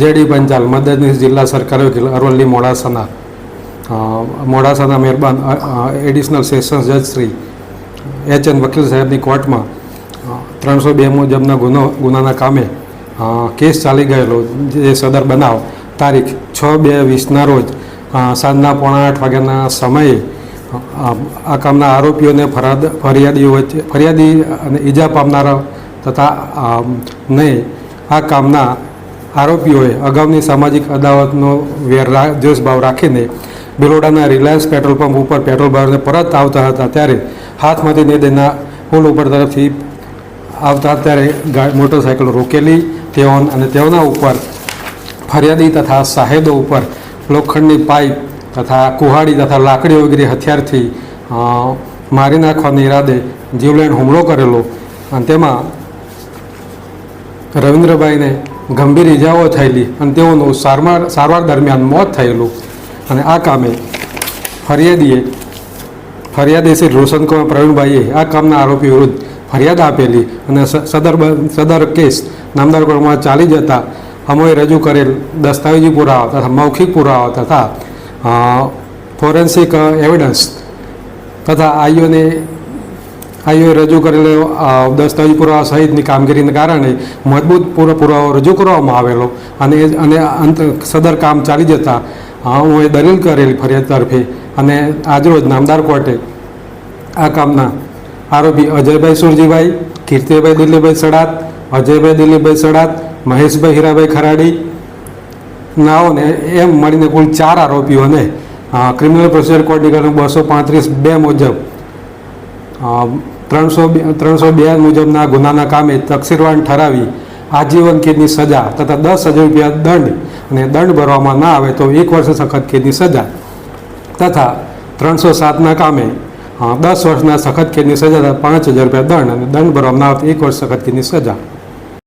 JD Panchal, મદદનીશ જિલ્લા સરકારી વકીલ અરવલ્લી મોડાસાના. મોડાસાના મહેરબાન એડિશનલ સેશન્સ જજ શ્રી એચ એન વકીલ સાહેબની કોર્ટમાં ત્રણસો બે મુજબના ગુનો, ગુનાના કામે કેસ ચાલી ગયેલો, જે સદર બનાવ, તારીખ છ બે વીસના રોજ સાંજના પોણા આઠ વાગ્યાના સમયે આ કામના આરોપીઓને ફરાદ, ફરિયાદીઓ વચ્ચે, ફરિયાદી અને ઈજા પામનારા તથા નહીં આ કામના આરોપીઓએ અગાઉની સામાજિક અદાવતનો વેર દ્વેષભાવ રાખીને બિલોડાના રિલાયન્સ પેટ્રોલ પંપ ઉપર પેટ્રોલ ભરાવીને પરત આવતા હતા ત્યારે હાથમાંથી નેદેના પુલ ઉપર તરફથી આવતા ત્યારે ગા, મોટરસાયકલ રોકેલી તેઓ અને તેઓના ઉપર ફરિયાદી તથા સાહેદો ઉપર લોખંડની પાઇપ તથા કુહાડી તથા લાકડી વગેરે હથિયારથી મારી નાખવાના ઈરાદે જીવલેણ હુમલો કરેલો. અને તેમાં રવિન્દ્રભાઈને ગંભીર ઇજાઓ થયેલી અને તેઓનું સારવાર સારવાર દરમિયાન મોત થયેલું. અને આ કામે ફરિયાદીએ ફરિયાદી શ્રી રોશનકુમાર પ્રવીણભાઈએ આ કામના આરોપી વિરુદ્ધ ફરિયાદ આપેલી અને સદર સદર કેસ નામદાર ચાલી જતા અમોએ રજૂ કરેલ દસ્તાવેજી પુરાવા તથા મૌખિક પુરાવા તથા ફોરેન્સિક એવિડન્સ તથા આઈઓને આઈઓએ રજૂ કરેલો દસ્તાવેજ પુરાવા સહિતની કામગીરીને કારણે મજબૂત પૂરો પુરાવો રજૂ કરવામાં આવેલો અને અને અંત, સદર કામ ચાલી જતા હું એ દલીલ કરેલી ફરિયાદ તરફે અને આજરોજ નામદાર કોર્ટે આ કામના આરોપી અજયભાઈ સુરજીભાઈ, કીર્તિભાઈ દિલીપભાઈ સડાત, અજયભાઈ દિલીપભાઈ સડાત, મહેશભાઈ હીરાભાઈ ખરાડી નાઓને એમ મળીને કુલ ચાર આરોપીઓને ક્રિમિનલ પ્રોસિજર કોડની કલમ બસો પાંત્રીસ બે મુજબ ત્રણસો ત્રણસો બે મુજબના ગુનાના કામે તકસીરવાન ઠરાવી આજીવન કેદની સજા તથા દસ હજાર રૂપિયા દંડ અને દંડ ભરવામાં ના આવે તો એક વર્ષ સખત કેદની સજા. તથા ત્રણસો સાતના કામે દસ વર્ષના સખત કેદની સજા પાંચ હજાર રૂપિયા દંડ અને દંડ ભરવામાં ના આવે તો એક વર્ષ સખત કેદની સજા.